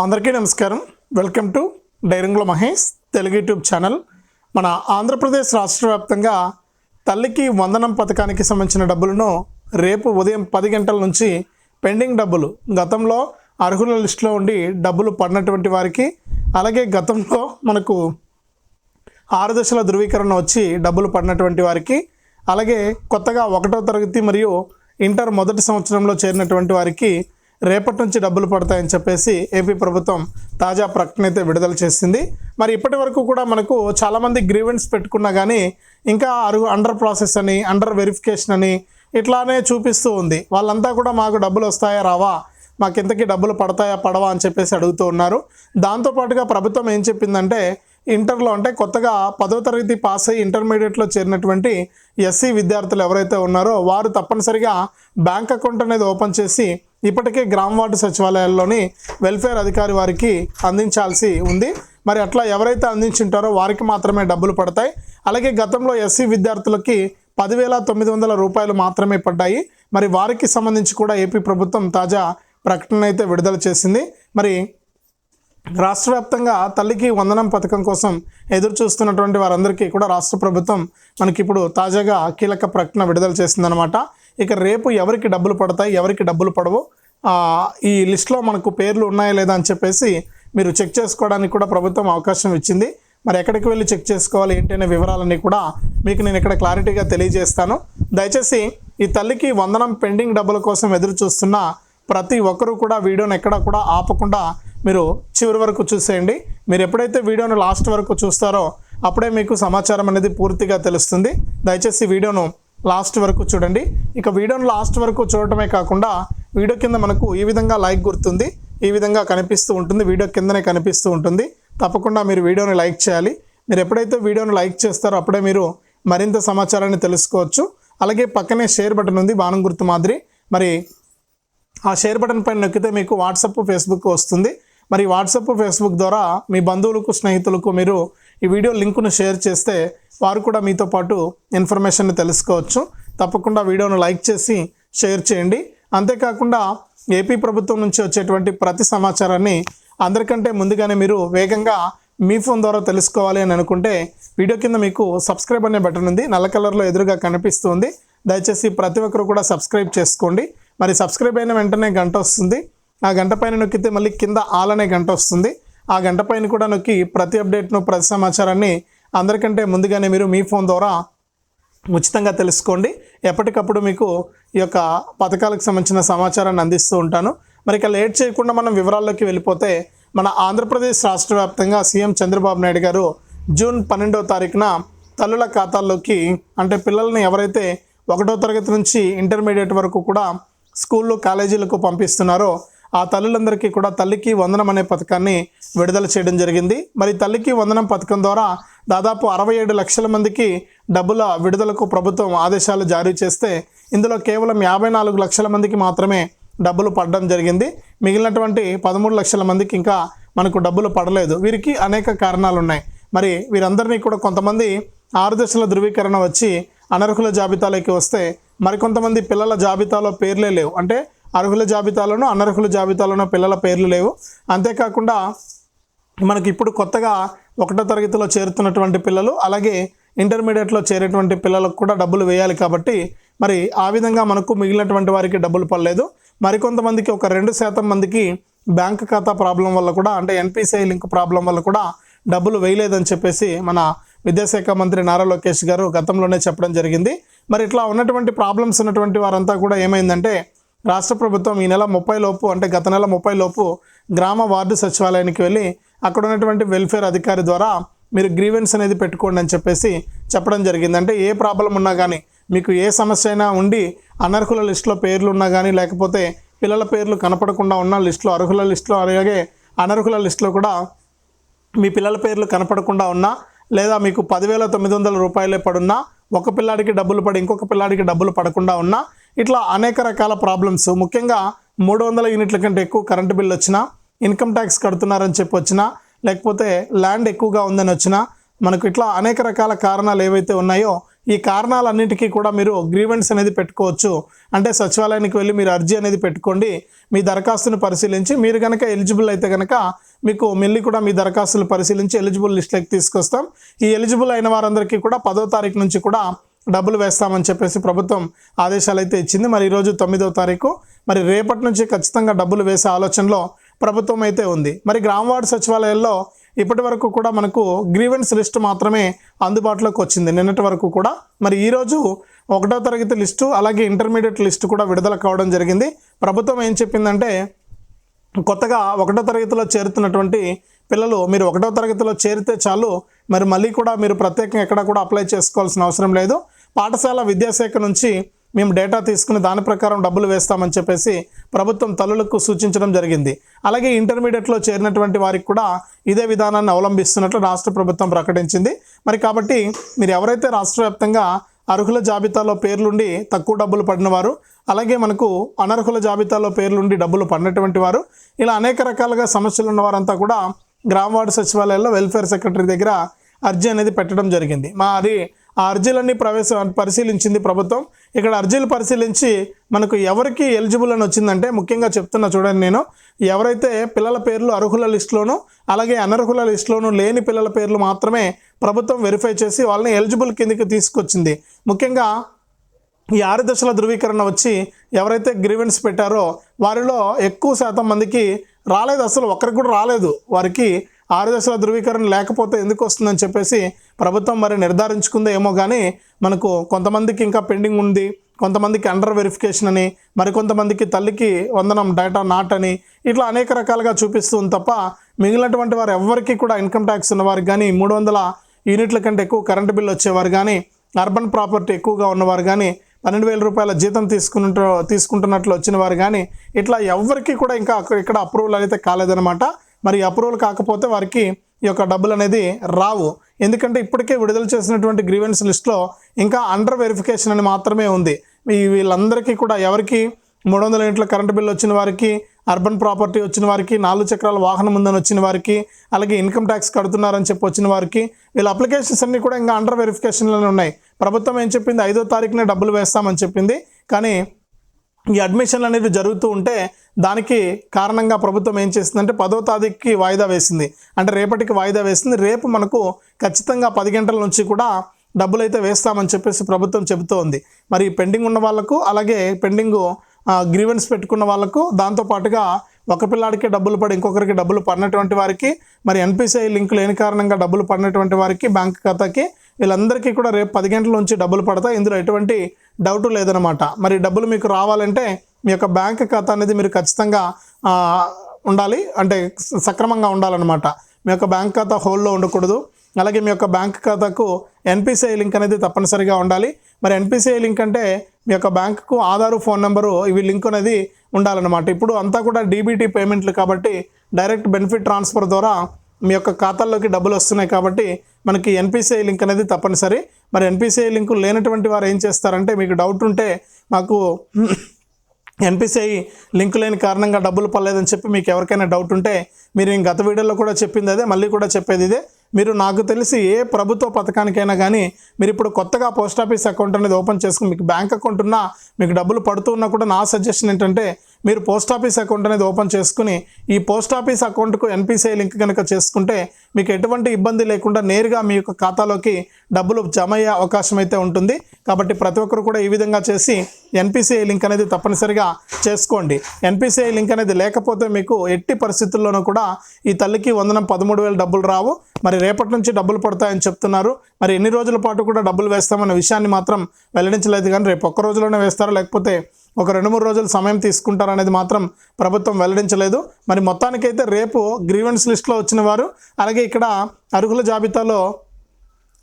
అందరికీ నమస్కారం. Welcome to డైరింగ్లో మహేష్ తెలుగు యూట్యూబ్ ఛానల్. మన ఆంధ్రప్రదేశ్ రాష్ట్ర వ్యాప్తంగా తల్లికి వందనం పథకానికి సంబంధించిన డబ్బులను రేపు ఉదయం పది గంటల నుంచి పెండింగ్ డబ్బులు గతంలో అర్హుల లిస్టులో ఉండి డబ్బులు పడినటువంటి వారికి అలాగే గతంలో మనకు ఆరు దశల ధృవీకరణ వచ్చి డబ్బులు పడినటువంటి వారికి అలాగే కొత్తగా ఒకటో తరగతి మరియు ఇంటర్ మొదటి సంవత్సరంలో చేరినటువంటి వారికి రేపటి నుంచి డబ్బులు పడతాయని చెప్పేసి ఏపీ ప్రభుత్వం తాజా ప్రకటన అయితే విడుదల చేసింది. మరి ఇప్పటి వరకు కూడా మనకు చాలామంది గ్రీవెన్స్ పెట్టుకున్నా కానీ ఇంకా అరుగు అండర్ ప్రాసెస్ అని అండర్ వెరిఫికేషన్ అని ఇట్లానే చూపిస్తూ ఉంది. వాళ్ళంతా కూడా మాకు డబ్బులు వస్తాయా రావా? మాకు ఇంతకీ డబ్బులు పడతాయా పడవా అని చెప్పేసి అడుగుతూ ఉన్నారు. దాంతోపాటుగా ప్రభుత్వం ఏం చెప్పిందంటే ఇంటర్లో అంటే కొత్తగా పదో తరగతి పాస్ అయ్యి ఇంటర్మీడియట్లో చేరినటువంటి ఎస్సీ విద్యార్థులు ఎవరైతే ఉన్నారో వారు తప్పనిసరిగా బ్యాంక్ అకౌంట్ అనేది ఓపెన్ చేసి ఇప్పటికే గ్రామ వార్డు సచివాలయాల్లోని వెల్ఫేర్ అధికారి వారికి అందించాల్సి ఉంది. మరి అట్లా ఎవరైతే అందించుంటారో వారికి మాత్రమే డబ్బులు పడతాయి. అలాగే గతంలో ఎస్సీ విద్యార్థులకి పదివేల తొమ్మిది వందల రూపాయలు మాత్రమే పడ్డాయి. మరి వారికి సంబంధించి కూడా ఏపీ ప్రభుత్వం తాజా ప్రకటన అయితే విడుదల చేసింది. మరి రాష్ట్ర వ్యాప్తంగా తల్లికి వందనం పథకం కోసం ఎదురు చూస్తున్నటువంటి వారందరికీ కూడా రాష్ట్ర ప్రభుత్వం మనకి ఇప్పుడు తాజాగా కీలక ప్రకటన విడుదల చేసిందనమాట ఇక రేపు ఎవరికి డబ్బులు పడతాయి ఎవరికి డబ్బులు పడవు. ఈ లిస్ట్లో మనకు పేర్లు ఉన్నాయా లేదా అని చెప్పేసి మీరు చెక్ చేసుకోవడానికి కూడా ప్రభుత్వం అవకాశం ఇచ్చింది. మరి ఎక్కడికి వెళ్ళి చెక్ చేసుకోవాలి ఏంటనే వివరాలన్నీ కూడా మీకు నేను ఇక్కడ క్లారిటీగా తెలియజేస్తాను. దయచేసి ఈ తల్లికి వందనం పెండింగ్ డబ్బుల కోసం ఎదురు చూస్తున్న ప్రతి ఒక్కరూ కూడా వీడియోని ఎక్కడ కూడా ఆపకుండా మీరు చివరి వరకు చూసేయండి. మీరు ఎప్పుడైతే వీడియోను లాస్ట్ వరకు చూస్తారో అప్పుడే మీకు సమాచారం అనేది పూర్తిగా తెలుస్తుంది. దయచేసి వీడియోను లాస్ట్ వరకు చూడండి. ఇక వీడియోను లాస్ట్ వరకు చూడటమే కాకుండా వీడియో కింద మనకు ఈ విధంగా లైక్ గుర్తుంది ఈ విధంగా కనిపిస్తూ ఉంటుంది వీడియో కిందనే కనిపిస్తూ ఉంటుంది. తప్పకుండా మీరు వీడియోని లైక్ చేయాలి. మీరు ఎప్పుడైతే వీడియోని లైక్ చేస్తారో అప్పుడే మీరు మరింత సమాచారాన్ని తెలుసుకోవచ్చు. అలాగే పక్కనే షేర్ బటన్ ఉంది బాణం గుర్తు మాదిరి. మరి ఆ షేర్ బటన్ పైన నొక్కితే మీకు వాట్సప్ ఫేస్బుక్ వస్తుంది. మరి వాట్సప్ ఫేస్బుక్ ద్వారా మీ బంధువులకు స్నేహితులకు మీరు ఈ వీడియో లింకును షేర్ చేస్తే వారు కూడా మీతో పాటు ఇన్ఫర్మేషన్ తెలుసుకోవచ్చు. తప్పకుండా వీడియోను లైక్ చేసి షేర్ చేయండి. అంతేకాకుండా ఏపీ ప్రభుత్వం నుంచి వచ్చేటువంటి ప్రతి సమాచారాన్ని అందరికంటే ముందుగానే మీరు వేగంగా మీ ఫోన్ ద్వారా తెలుసుకోవాలి అని అనుకుంటే వీడియో కింద మీకు సబ్స్క్రైబ్ అనే బటన్ ఉంది. నల్ల కలర్లో ఎదురుగా కనిపిస్తుంది. దయచేసి ప్రతి ఒక్కరు కూడా సబ్స్క్రైబ్ చేసుకోండి. మరి సబ్స్క్రైబ్ అయిన వెంటనే గంట వస్తుంది. ఆ గంట పైన నొక్కితే మళ్ళీ కింద ఆల్ అనే గంట వస్తుంది. ఆ గంట పైన కూడా నొక్కి ప్రతి అప్డేట్ను ప్రతి సమాచారాన్ని అందరికంటే ముందుగానే మీరు మీ ఫోన్ ద్వారా ఉచితంగా తెలుసుకోండి. ఎప్పటికప్పుడు మీకు ఈ యొక్క పథకాలకు సంబంధించిన సమాచారాన్ని అందిస్తూ ఉంటాను. మరి ఇక లేట్ చేయకుండా మనం వివరాల్లోకి వెళ్ళిపోతే మన ఆంధ్రప్రదేశ్ రాష్ట్ర వ్యాప్తంగా సీఎం చంద్రబాబు నాయుడు గారు జూన్ పన్నెండవ తారీఖున తల్లుల ఖాతాల్లోకి అంటే పిల్లల్ని ఎవరైతే ఒకటో తరగతి నుంచి ఇంటర్మీడియట్ వరకు కూడా స్కూళ్ళు కాలేజీలకు పంపిస్తున్నారో ఆ తల్లులందరికీ కూడా తల్లికి వందనం అనే పథకాన్ని విడుదల చేయడం జరిగింది. మరి తల్లికి వందనం పథకం ద్వారా దాదాపు అరవై ఏడు లక్షల మందికి డబ్బుల విడుదలకు ప్రభుత్వం ఆదేశాలు జారీ చేస్తే ఇందులో కేవలం యాభై నాలుగు లక్షల మందికి మాత్రమే డబ్బులు పడడం జరిగింది. మిగిలినటువంటి పదమూడు లక్షల మందికి ఇంకా మనకు డబ్బులు పడలేదు. వీరికి అనేక కారణాలు ఉన్నాయి మరి వీరందరినీ కూడా కొంతమంది ఆరు దశల ధృవీకరణ వచ్చి అనర్హుల జాబితాలోకి వస్తే మరికొంతమంది పిల్లల జాబితాలో పేర్లే లేవు. అంటే అర్హుల జాబితాలోనూ అనర్హుల జాబితాలోనూ పిల్లల పేర్లు లేవు. అంతేకాకుండా మనకి ఇప్పుడు కొత్తగా ఒకటో తరగతిలో చేరుతున్నటువంటి పిల్లలు అలాగే ఇంటర్మీడియట్లో చేరేటువంటి పిల్లలకు కూడా డబ్బులు వేయాలి కాబట్టి మరి ఆ విధంగా మనకు మిగిలినటువంటి వారికి డబ్బులు పడలేదు. మరికొంతమందికి ఒక రెండు శాతం మందికి బ్యాంక్ ఖాతా ప్రాబ్లం వల్ల కూడా అంటే ఎన్పిసిఐ లింక్ ప్రాబ్లం వల్ల కూడా డబ్బులు వేయలేదని చెప్పేసి మన విద్యాశాఖ మంత్రి నారా లోకేష్ గారు గతంలోనే చెప్పడం జరిగింది. మరి ఇట్లా ఉన్నటువంటి ప్రాబ్లమ్స్ ఉన్నటువంటి వారంతా కూడా ఏమైందంటే రాష్ట్ర ప్రభుత్వం ఈ నెల ముప్పై లోపు అంటే గత నెల ముప్పై లోపు గ్రామ వార్డు సచివాలయానికి వెళ్ళి అక్కడ ఉన్నటువంటి వెల్ఫేర్ అధికారి ద్వారా మీరు గ్రీవెన్స్ అనేది పెట్టుకోండి అని చెప్పేసి చెప్పడం జరిగింది. అంటే ఏ ప్రాబ్లం ఉన్నా కానీ మీకు ఏ సమస్య అయినా ఉండి అనర్హుల లిస్టులో పేర్లు ఉన్నా కానీ లేకపోతే పిల్లల పేర్లు కనపడకుండా ఉన్న లిస్టులో అర్హుల లిస్టులో అలాగే అనర్హుల లిస్టులో కూడా మీ పిల్లల పేర్లు కనపడకుండా ఉన్నా లేదా మీకు పదివేల తొమ్మిది వందల రూపాయలే పడున్నా ఒక పిల్లాడికి డబ్బులు పడి ఇంకొక పిల్లాడికి డబ్బులు పడకుండా ఉన్నా ఇట్లా అనేక రకాల ప్రాబ్లమ్స్ ముఖ్యంగా మూడు వందల యూనిట్ల కంటే ఎక్కువ కరెంటు బిల్ వచ్చినా ఇన్కమ్ ట్యాక్స్ కడుతున్నారని చెప్పి వచ్చినా లేకపోతే ల్యాండ్ ఎక్కువగా ఉందని వచ్చినా మనకు ఇట్లా అనేక రకాల కారణాలు ఏవైతే ఉన్నాయో ఈ కారణాలన్నింటికీ కూడా మీరు గ్రీవెన్స్ అనేది పెట్టుకోవచ్చు. అంటే సచివాలయానికి వెళ్ళి మీరు అర్జీ అనేది పెట్టుకోండి మీ దరఖాస్తును పరిశీలించి మీరు కనుక ఎలిజిబుల్ అయితే కనుక మీకు మళ్ళీ కూడా మీ దరఖాస్తులు పరిశీలించి ఎలిజిబుల్ లిస్ట్లోకి తీసుకొస్తాం. ఈ ఎలిజిబుల్ అయిన వారందరికీ కూడా పదో తారీఖు నుంచి కూడా డబ్బులు వేస్తామని చెప్పేసి ప్రభుత్వం ఆదేశాలు అయితే ఇచ్చింది. మరి ఈరోజు తొమ్మిదవ తారీఖు. మరి రేపటి నుంచి ఖచ్చితంగా డబ్బులు వేసే ఆలోచనలో ప్రభుత్వం అయితే ఉంది. మరి గ్రామ వార్డు సచివాలయాల్లో ఇప్పటి వరకు కూడా మనకు గ్రీవెన్స్ లిస్ట్ మాత్రమే అందుబాటులోకి వచ్చింది. నిన్నటి వరకు కూడా మరి ఈరోజు ఒకటో తరగతి లిస్టు అలాగే ఇంటర్మీడియట్ లిస్టు కూడా విడుదల కావడం జరిగింది. ప్రభుత్వం ఏం చెప్పిందంటే కొత్తగా ఒకటో తరగతిలో చేరుతున్నటువంటి పిల్లలు మీరు ఒకటో తరగతిలో చేరితే చాలు. మరి మళ్ళీ కూడా మీరు ప్రత్యేకంగా ఎక్కడ కూడా అప్లై చేసుకోవాల్సిన అవసరం లేదు. పాఠశాల విద్యాశాఖ నుంచి మేము డేటా తీసుకుని దాని ప్రకారం డబ్బులు వేస్తామని చెప్పేసి ప్రభుత్వం తల్లులకు సూచించడం జరిగింది. అలాగే ఇంటర్మీడియట్లో చేరినటువంటి వారికి కూడా ఇదే విధానాన్ని అవలంబిస్తున్నట్లు రాష్ట్ర ప్రభుత్వం ప్రకటించింది. మరి కాబట్టి మీరు ఎవరైతే రాష్ట్ర వ్యాప్తంగా అర్హుల జాబితాలో పేర్లుండి తక్కువ డబ్బులు పడిన వారు అలాగే మనకు అనర్హుల జాబితాలో పేర్లుండి డబ్బులు పడినటువంటి వారు ఇలా అనేక రకాలుగా సమస్యలు ఉన్న వారంతా కూడా గ్రామ వార్డు సచివాలయాల్లో వెల్ఫేర్ సెక్రటరీ దగ్గర అర్జీ అనేది పెట్టడం జరిగింది. మరి ఆ అర్జీలన్నీ ప్రవేశ పరిశీలించింది ప్రభుత్వం. ఇక్కడ అర్జీలు పరిశీలించి మనకు ఎవరికి ఎలిజిబుల్ అని వచ్చిందంటే ముఖ్యంగా చెప్తున్నా చూడండి నేను. ఎవరైతే పిల్లల పేర్లు అర్హుల లిస్టులోను అలాగే అనర్హుల లిస్టులోను లేని పిల్లల పేర్లు మాత్రమే ప్రభుత్వం వెరిఫై చేసి వాళ్ళని ఎలిజిబుల్ కిందకి తీసుకొచ్చింది. ముఖ్యంగా ఈ ఆరు దశల ధృవీకరణ వచ్చి ఎవరైతే గ్రీవెన్స్ పెట్టారో వారిలో ఎక్కువ శాతం మందికి రాలేదు. అసలు ఒక్కరికి కూడా రాలేదు. వారికి ఆరు దశల ధృవీకరణ లేకపోతే ఎందుకు వస్తుందని చెప్పేసి ప్రభుత్వం మరి నిర్ధారించుకుందో ఏమో కానీ మనకు కొంతమందికి ఇంకా పెండింగ్ ఉంది. కొంతమందికి అండర్ వెరిఫికేషన్ అని మరి కొంతమందికి తల్లికి వందనం డేటా నాట్ అని ఇట్లా అనేక రకాలుగా చూపిస్తుంది తప్ప మిగిలినటువంటి వారు ఎవరికి కూడా ఇన్కమ్ ట్యాక్స్ ఉన్నవారు కానీ మూడు వందల యూనిట్ల కంటే ఎక్కువ కరెంటు బిల్ వచ్చేవారు కానీ అర్బన్ ప్రాపర్టీ ఎక్కువగా ఉన్నవారు కానీ పన్నెండు వేల రూపాయల జీతం తీసుకుంటు తీసుకుంటున్నట్లు వచ్చిన వారు కానీ ఇట్లా ఎవరికి కూడా ఇంకా అక్కడ- ఇక్కడ అప్రూవల్ అయితే కాలేదన్నమాట. మరి అప్రూవల్ కాకపోతే వారికి ఈ యొక్క డబ్బులు అనేది రావు. ఎందుకంటే ఇప్పటికే విడుదల చేసినటువంటి గ్రీవెన్స్ లిస్ట్లో ఇంకా అండర్ వెరిఫికేషన్ అని మాత్రమే ఉంది. వీళ్ళందరికీ కూడా ఎవరికి మూడు వందల యూనిట్ల కరెంటు బిల్లు వచ్చిన వారికి అర్బన్ ప్రాపర్టీ వచ్చిన వారికి నాలుగు చక్రాల వాహనం ఉందని వచ్చిన వారికి అలాగే ఇన్కమ్ ట్యాక్స్ కడుతున్నారని చెప్పి వచ్చిన వారికి వీళ్ళ అప్లికేషన్స్ అన్నీ కూడా ఇంకా అండర్ వెరిఫికేషన్లోనే ఉన్నాయి. ప్రభుత్వం ఏం చెప్పింది? ఐదో తారీఖునే డబ్బులు వేస్తామని చెప్పింది. కానీ ఈ అడ్మిషన్లు అనేది జరుగుతూ ఉంటే దానికి కారణంగా ప్రభుత్వం ఏం చేసిందంటే పదో తారీఖుకి వాయిదా వేసింది. అంటే రేపటికి వాయిదా వేసింది. రేపు మనకు ఖచ్చితంగా పది గంటల నుంచి కూడా డబ్బులు అయితే వేస్తామని చెప్పేసి ప్రభుత్వం చెబుతోంది. మరి పెండింగ్ ఉన్న వాళ్ళకు అలాగే పెండింగ్ గ్రీవెన్స్ పెట్టుకున్న వాళ్ళకు దాంతోపాటుగా ఒక పిల్లాడికి డబ్బులు పడి ఇంకొకరికి డబ్బులు పడినటువంటి వారికి మరి ఎన్పిసిఐ లింక్ లేని కారణంగా డబ్బులు పడినటువంటి వారికి బ్యాంక్ ఖాతాకి వీళ్ళందరికీ కూడా రేపు పది గంటల నుంచి డబ్బులు పడతాయి. ఇందులో ఎటువంటి డౌట్ లేదనమాట మరి డబ్బులు మీకు రావాలంటే మీ యొక్క బ్యాంక్ ఖాతా అనేది మీరు ఖచ్చితంగా ఉండాలి. అంటే సక్రమంగా ఉండాలన్నమాట. మీ యొక్క బ్యాంక్ ఖాతా హోల్డ్లో ఉండకూడదు. అలాగే మీ యొక్క బ్యాంక్ ఖాతాకు ఎన్పిసిఐ లింక్ అనేది తప్పనిసరిగా ఉండాలి. మరి ఎన్పిసిఐ లింక్ అంటే మీ యొక్క బ్యాంకుకు ఆధారు ఫోన్ నెంబరు ఇవి లింక్ అనేది ఉండాలన్నమాట. ఇప్పుడు అంతా కూడా డీబీటీ పేమెంట్లు కాబట్టి డైరెక్ట్ బెనిఫిట్ ట్రాన్స్ఫర్ ద్వారా మీ యొక్క ఖాతాల్లోకి డబ్బులు వస్తున్నాయి కాబట్టి మనకి ఎన్పిసిఐ లింక్ అనేది తప్పనిసరి. మరి ఎన్పిసిఐ లింకులు లేనటువంటి వారు ఏం చేస్తారంటే మీకు డౌట్ ఉంటే మాకు ఎన్పిసిఐ లింక్ లేని కారణంగా డబ్బులు పడలేదని చెప్పి మీకు ఎవరికైనా డౌట్ ఉంటే మీరు నేను గత వీడియోలో కూడా చెప్పింది అదే మళ్ళీ కూడా చెప్పేది ఇదే. మీరు నాకు తెలిసి ఏ ప్రభుత్వ పథకానికైనా కానీ మీరు ఇప్పుడు కొత్తగా పోస్ట్ ఆఫీస్ అకౌంట్ అనేది ఓపెన్ చేసుకుని మీకు బ్యాంక్ అకౌంట్ ఉన్నా మీకు డబ్బులు పడుతూ ఉన్నా కూడా నా సజెషన్ ఏంటంటే మీరు పోస్ట్ ఆఫీస్ అకౌంట్ అనేది ఓపెన్ చేసుకుని ఈ పోస్ట్ ఆఫీస్ అకౌంట్కు ఎన్పిసిఐ లింక్ కనుక చేసుకుంటే మీకు ఎటువంటి ఇబ్బంది లేకుండా నేరుగా మీ యొక్క ఖాతాలోకి డబ్బులు జమ అయ్యే అవకాశం అయితే ఉంటుంది. కాబట్టి ప్రతి ఒక్కరు కూడా ఈ విధంగా చేసి ఎన్పిసిఐ లింక్ అనేది తప్పనిసరిగా చేసుకోండి. ఎన్పిసిఐ లింక్ అనేది లేకపోతే మీకు ఎట్టి పరిస్థితుల్లోనూ కూడా ఈ తల్లికి వందనం పదమూడు వేలు డబ్బులు రావు. మరి రేపటి నుంచి డబ్బులు పడతాయని చెప్తున్నారు. మరి ఎన్ని రోజుల పాటు కూడా డబ్బులు వేస్తామన్న విషయాన్ని మాత్రం వెల్లడించలేదు కానీ రేపు ఒక్క రోజులోనే వేస్తారో? లేకపోతే ఒక రెండు మూడు రోజులు సమయం తీసుకుంటారనేది మాత్రం ప్రభుత్వం వెల్లడించలేదు. మరి మొత్తానికైతే రేపు గ్రీవెన్స్ లిస్ట్లో వచ్చిన వారు అలాగే ఇక్కడ అర్హుల జాబితాలో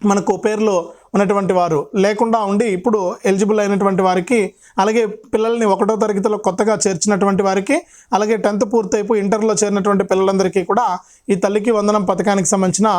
మనకు పేర్లు ఉన్నటువంటి వారు లేకుండా ఉండి ఇప్పుడు ఎలిజిబుల్ అయినటువంటి వారికి అలాగే పిల్లల్ని ఒకటో తరగతిలో కొత్తగా చేర్చినటువంటి వారికి అలాగే టెన్త్ పూర్తయిపోయి ఇంటర్లో చేరినటువంటి పిల్లలందరికీ కూడా ఈ తల్లికి వందనం పథకానికి సంబంధించిన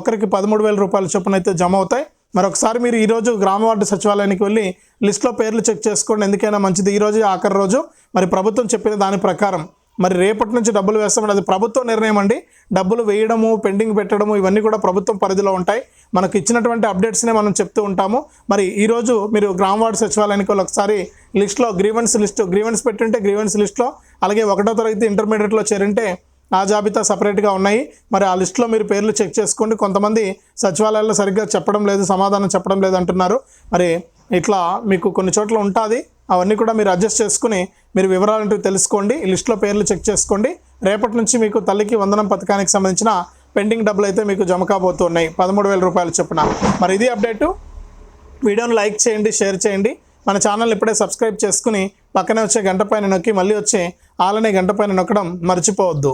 ఒకరికి పదమూడు వేల రూపాయల చొప్పున అయితే జమ అవుతాయి. మరొకసారి మీరు ఈరోజు గ్రామ వార్డు సచివాలయానికి వెళ్ళి లిస్ట్లో పేర్లు చెక్ చేసుకోండి. ఎందుకైనా మంచిది. ఈరోజు ఆఖరి రోజు. మరి ప్రభుత్వం చెప్పిన దాని ప్రకారం మరి రేపటి నుంచి డబ్బులు వేస్తామని అది ప్రభుత్వ నిర్ణయం అండి. డబ్బులు వేయడము పెండింగ్ పెట్టడము ఇవన్నీ కూడా ప్రభుత్వం పరిధిలో ఉంటాయి. మనకు ఇచ్చినటువంటి అప్డేట్స్నే మనం చెప్తూ ఉంటాము. మరి ఈరోజు మీరు గ్రామ వార్డు సచివాలయానికి వాళ్ళు ఒకసారి లిస్ట్లో గ్రీవెన్స్ లిస్ట్ గ్రీవెన్స్ పెట్టుంటే గ్రీవెన్స్ లిస్ట్లో అలాగే ఒకటో తరగతి ఇంటర్మీడియట్లో చేరింటే ఆ జాబితా సపరేట్గా ఉన్నాయి. మరి ఆ లిస్ట్లో మీరు పేర్లు చెక్ చేసుకోండి. కొంతమంది సచివాలయాల్లో సరిగ్గా చెప్పడం లేదు సమాధానం చెప్పడం లేదు అంటున్నారు. మరి ఇట్లా మీకు కొన్ని చోట్ల ఉంటుంది. అవన్నీ కూడా మీరు అడ్జస్ట్ చేసుకుని మీరు వివరాలంటూ తెలుసుకోండి. ఈ లిస్ట్లో పేర్లు చెక్ చేసుకోండి. రేపటి నుంచి మీకు తల్లికి వందనం పథకానికి సంబంధించిన పెండింగ్ డబ్బులు అయితే మీకు జమ కాబోతున్నాయి. పదమూడు వేల రూపాయలు చొప్పున. మరి ఇది అప్డేటు. వీడియోను లైక్ చేయండి షేర్ చేయండి. మన ఛానల్ ఇప్పుడే సబ్స్క్రైబ్ చేసుకుని పక్కనే వచ్చే గంట పైన నొక్కి మళ్ళీ వచ్చే ఆలనే గంట పైన నొక్కడం మర్చిపోవద్దు.